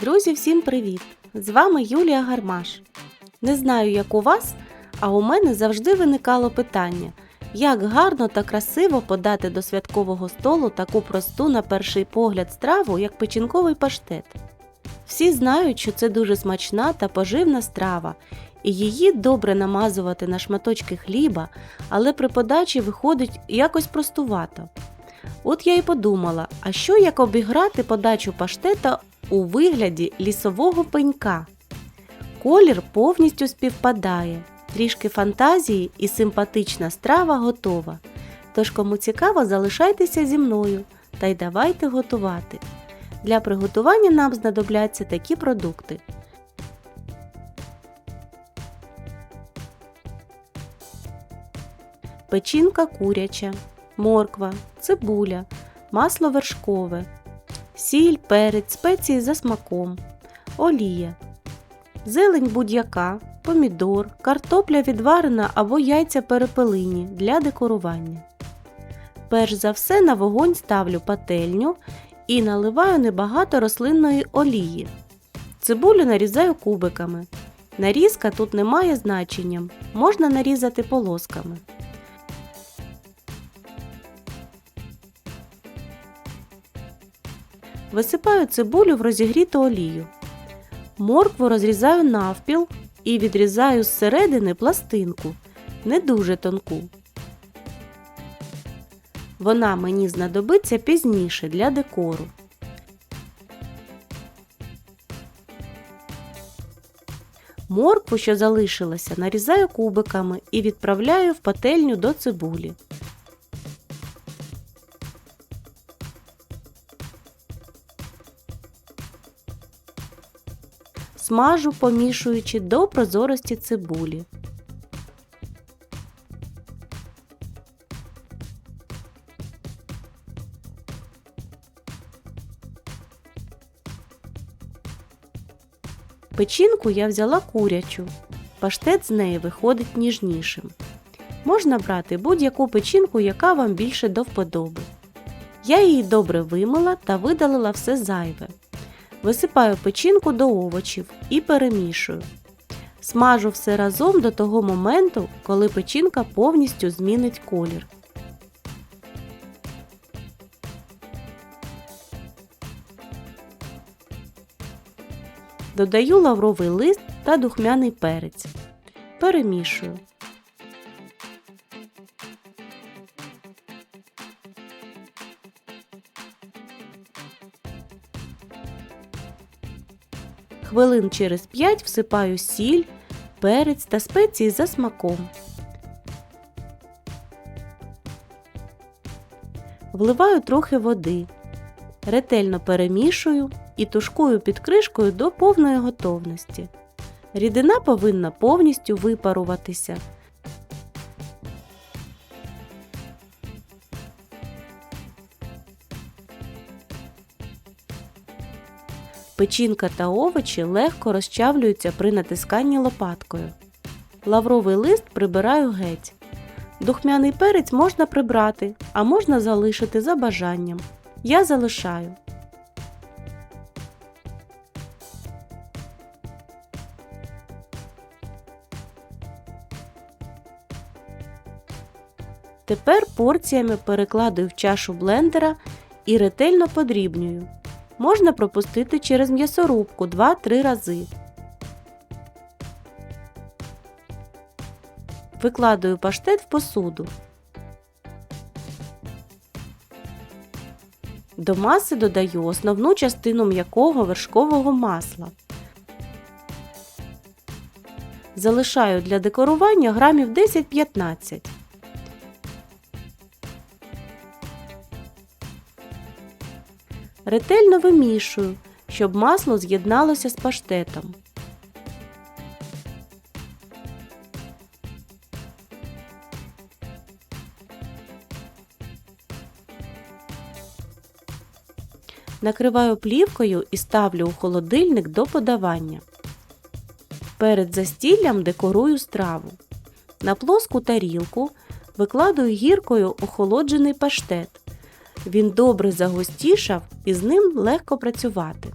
Друзі, всім привіт! З вами Юлія Гармаш. Не знаю, як у вас, а у мене завжди виникало питання, як гарно та красиво подати до святкового столу таку просту на перший погляд страву, як печінковий паштет. Всі знають, що це дуже смачна та поживна страва, і її добре намазувати на шматочки хліба, але при подачі виходить якось простувато. От я й подумала, а що як обіграти подачу паштета у вигляді лісового пенька? Колір повністю співпадає, трішки фантазії і симпатична страва готова. Тож, кому цікаво, залишайтеся зі мною та й давайте готувати. Для приготування нам знадобляться такі продукти. Печінка куряча, морква, цибуля, масло вершкове, сіль, перець, спеції за смаком, олія, зелень будь-яка, помідор, картопля відварена або яйця перепелині для декорування. Перш за все на вогонь ставлю пательню і наливаю небагато рослинної олії. Цибулю нарізаю кубиками. Нарізка тут не має значення, можна нарізати полосками. Висипаю цибулю в розігріту олію. Моркву розрізаю навпіл і відрізаю зсередини пластинку, не дуже тонку. Вона мені знадобиться пізніше для декору. Моркву, що залишилася, нарізаю кубиками і відправляю в пательню до цибулі. Смажу, помішуючи до прозорості цибулі. Печінку я взяла курячу. Паштет з неї виходить ніжнішим. Можна брати будь-яку печінку, яка вам більше до вподоби. Я її добре вимила та видалила все зайве. Висипаю печінку до овочів і перемішую. Смажу все разом до того моменту, коли печінка повністю змінить колір. Додаю лавровий лист та духмяний перець. Перемішую. Хвилин через 5 всипаю сіль, перець та спеції за смаком. Вливаю трохи води. Ретельно перемішую і тушкую під кришкою до повної готовності. Рідина повинна повністю випаруватися. Печінка та овочі легко розчавлюються при натисканні лопаткою. Лавровий лист прибираю геть. Духмяний перець можна прибрати, а можна залишити за бажанням. Я залишаю. Тепер порціями перекладую в чашу блендера і ретельно подрібнюю. Можна пропустити через м'ясорубку 2-3 рази. Викладаю паштет в посуду. До маси додаю основну частину м'якого вершкового масла. Залишаю для декорування грамів 10-15. Ретельно вимішую, щоб масло з'єдналося з паштетом. Накриваю плівкою і ставлю у холодильник до подавання. Перед застіллям декорую страву. На плоску тарілку викладаю гіркою охолоджений паштет. Він добре загостішав і з ним легко працювати.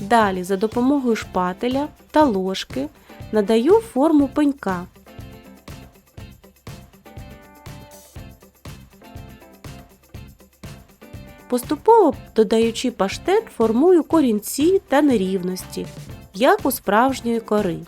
Далі за допомогою шпателя та ложки надаю форму пенька Поступово додаючи паштет, формую корінці та нерівності, як у справжньої кори.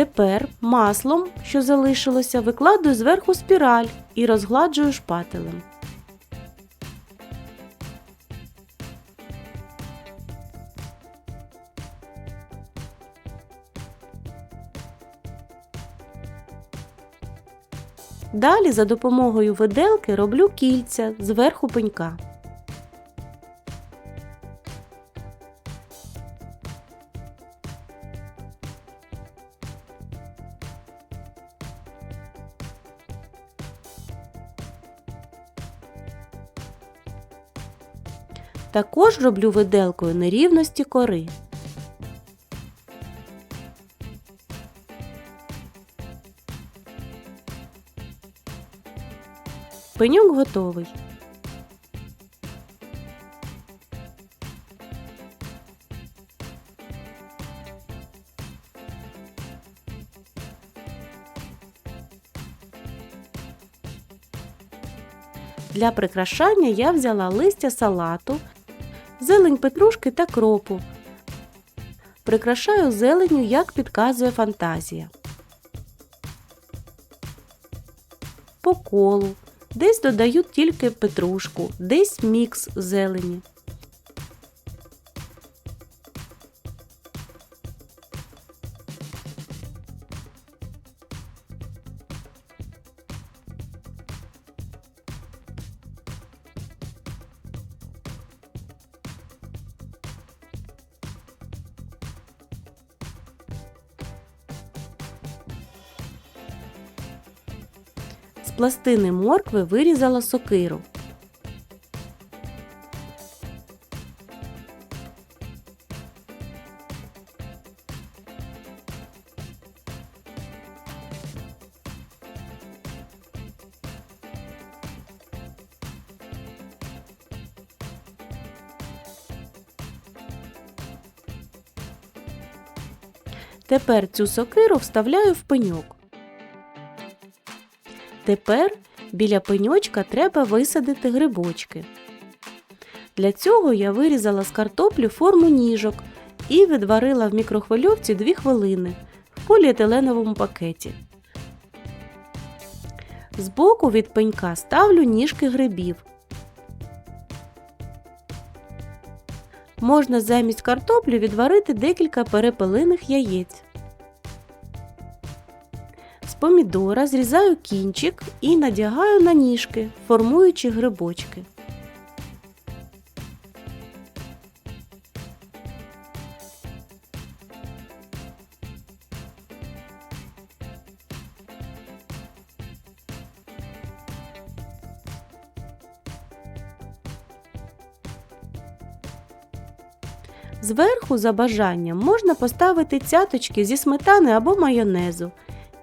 Тепер маслом, що залишилося, викладаю зверху спіраль і розгладжую шпателем. Далі за допомогою виделки роблю кільця зверху пенька. Також роблю виделкою нерівності кори. Пеньок готовий. Для прикрашання я взяла листя салату, зелень петрушки та кропу. Прикрашаю зеленю, як підказує фантазія. По колу. Десь додаю тільки петрушку, десь мікс зелені. Пластини моркви вирізала сокиру. Тепер цю сокиру вставляю в пеньок. Тепер біля пеньочка треба висадити грибочки. Для цього я вирізала з картоплі форму ніжок і відварила в мікрохвильовці 2 хвилини в поліетиленовому пакеті. Збоку від пенька ставлю ніжки грибів. Можна замість картоплі відварити декілька перепелиних яєць. Помідора зрізаю кінчик і надягаю на ніжки, формуючи грибочки. Зверху, за бажанням, можна поставити цяточки зі сметани або майонезу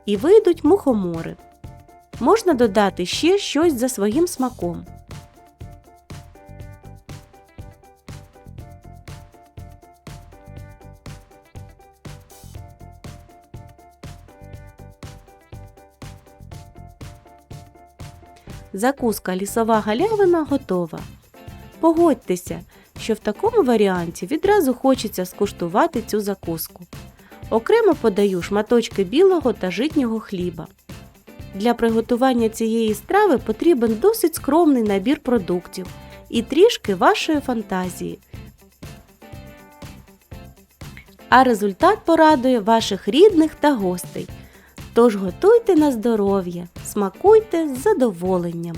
і вийдуть мухомори. Можна додати ще щось за своїм смаком. Закуска лісова галявина готова. Погодьтеся, що в такому варіанті відразу хочеться скуштувати цю закуску. Окремо подаю шматочки білого та житнього хліба. Для приготування цієї страви потрібен досить скромний набір продуктів і трішки вашої фантазії. А результат порадує ваших рідних та гостей. Тож готуйте на здоров'я, смакуйте з задоволенням.